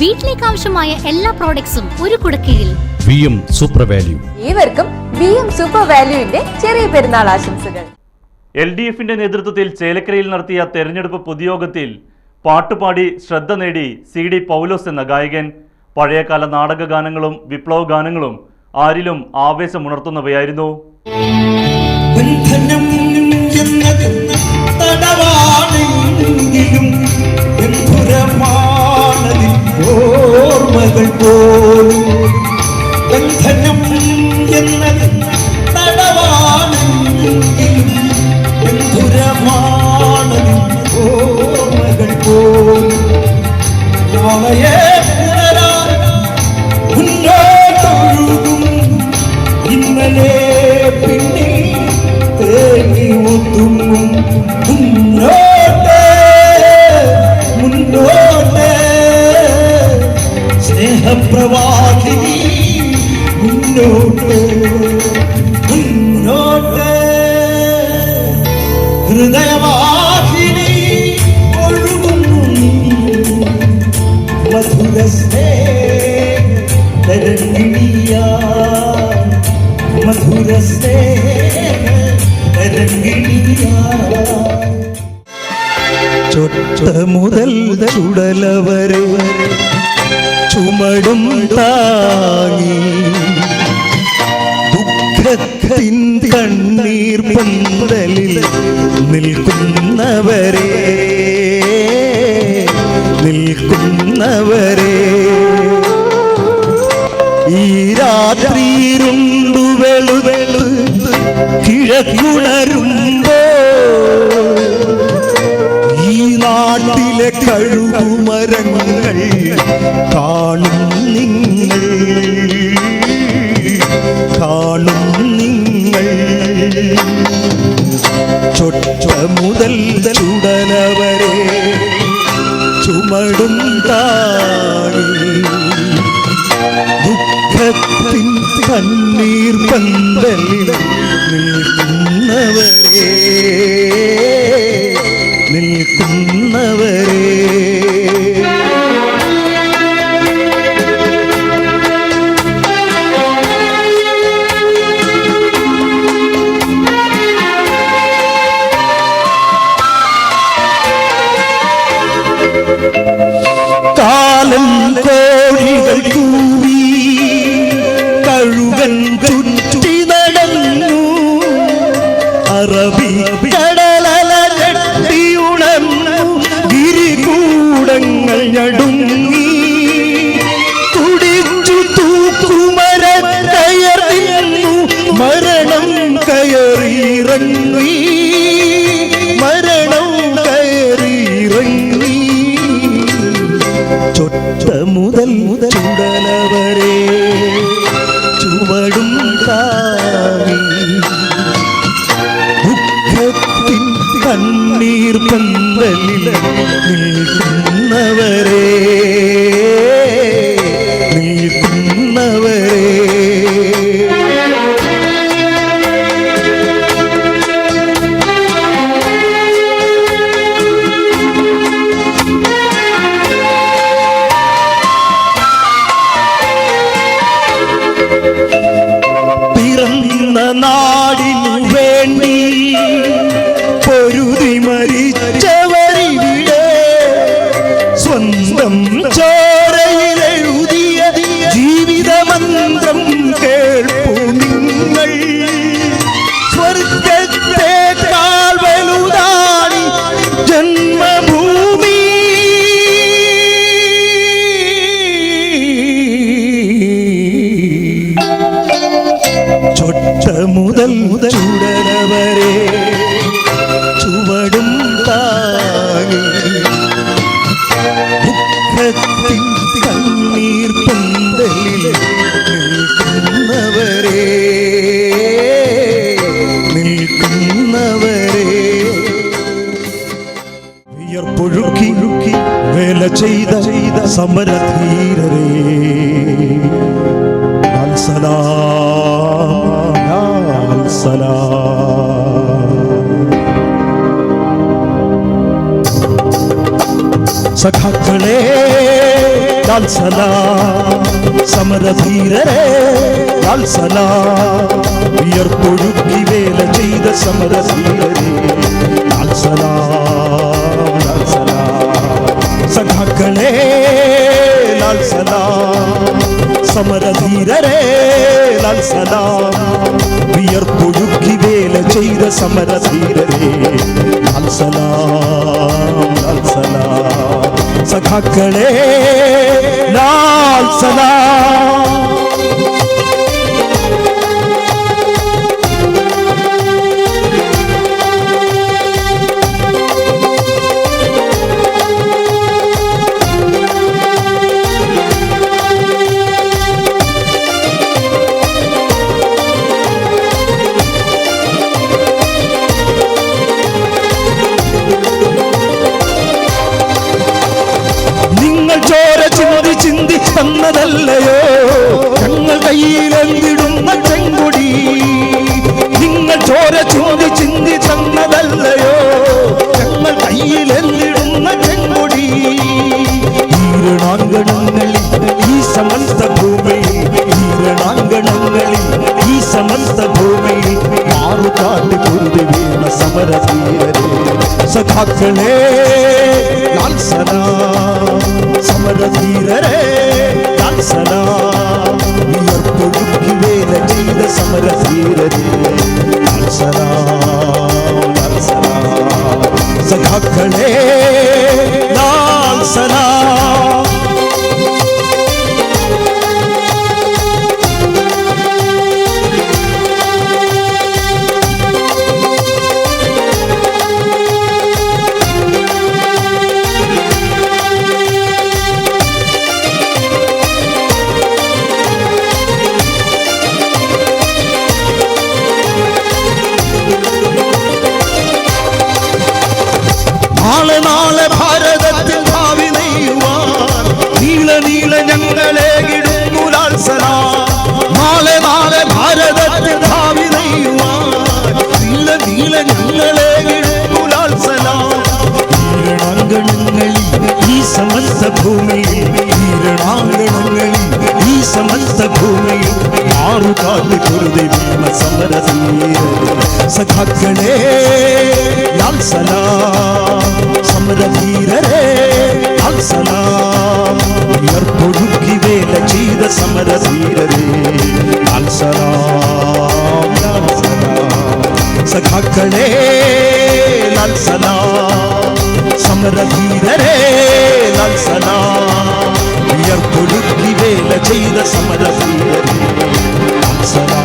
വീട്ടിലേക്ക് ആവശ്യമായ എല്ലാ പ്രോഡക്ട്സും ഒരു കുടക്കീഴിൽ. വി എം സൂപ്പർ വാല്യൂ ഏവർക്കും വി എം സൂപ്പർ വാല്യൂവിന്റെ ചെറിയ പെരുന്നാൾ ആശംസകൾ. എൽ ഡി എഫിന്റെ നേതൃത്വത്തിൽ ചേലക്കരയിൽ നടത്തിയ തെരഞ്ഞെടുപ്പ് പൊതുയോഗത്തിൽ പാട്ടുപാടി ശ്രദ്ധ നേടി സി ഡി പൗലോസ് എന്ന ഗായകൻ. പഴയകാല നാടക ഗാനങ്ങളും വിപ്ലവ ഗാനങ്ങളും ആരിലും ആവേശമുണർത്തുന്നവയായിരുന്നു. ബന്ധനം എന്നത് തടവാണെങ്കിലും ஓர்மகள் போலும் മുന്നോട്ട് മുന്നോട്ട് ഹൃദയവാഹിനി ഒഴുകുന്നു. മധുര സ്നേഹരംഗിണിയ മധുര സ്നേഹരംഗിണിയ ചൊട്ട മുതൽ ചുടലവരെ ചുമടും താങ്ങി. ദുഃഖത്തിൻ കണ്ണീർ പന്തലിൽ നിൽക്കുന്നവരെ നിൽക്കുന്നവരെ. ഈ രാത്രിയിരുണ്ടു വെളുവെളു കിഴക്കുണരുമ്പോ കഴുകുമരങ്ങൾ കാണും നിങ്ങൾ കാണും മുതൽ ചുടലവരെ ചുമടും ദുഃഖത്തിൻ കണ്ണീർ പന്തലിൽ നിൽക്കുന്നവരെ നിൽക്കുന്നവരെ காலம் கோடிகள் கூட ചൊട്ട മുതൽ ചുടലവരെ ചെയ്ത ചെയ്ത സലാം സഖാക്കളെ ലാൽസല സമരധീരേ ലാൽസല ഉയർത്തൊഴുക്കി വേല ചെയ്ത സമരധീരേ ലാൽസലാ ലാൽ സലാം. மக்களே லால் சலாம். சமர தீரரே லால் சலாம். வியர்பொழுக்கி வேலை செய்த சமர தீரரே லால் சலாம் லால் சலாம். சகாக்களே லால் சலாம். തന്നതല്ലയോ ഞങ്ങൾ കയ്യിലെന്തിടുന്ന ചെങ്കൊടി? നിങ്ങൾ ചോര ചൂടി ചിന്തി തന്നതല്ലയോ? ഞങ്ങൾ കയ്യിലെന്തിടുന്ന ചെങ്കൊടി? ഈരണാങ്കണങ്ങളിൽ ഈ സമസ്ത ഭൂമിയിൽ ഈരണാങ്കണങ്ങളിൽ ഈ സമസ്ത ഭൂമിയിൽ മാറുകാട്ട് കുരുതി വീണ സമരധീരരെ. സഖാക്കളേ സമരധീരരേ. సలాం ఎప్పుడు వేల జీల సమర వీరరే సలాం సలాం ഭൂമിയിൽ ഈരണാങ്കണങ്ങളിൽ ഈ സമസ്ത ഭൂമിയിൽ ആറുകാട്ട് കുരുതി വീണ സമരധീര സഖാക്കളെ ലാൽ സലാം സമരധീരരെ ലാൽ സലാം ഉയർപ്പൊഴുക്കി വേല ചെയ്ത സമരധീരരെ ലാൽ സലാം ലാൽ സലാം സഖാക്കളെ ലാൽ സലാം സമരധീരരെ ലാൽ സലാം ഉയർപ്പൊഴുക്കി വേല ചെയ്ത സമരധീരരെ ലാൽ സലാം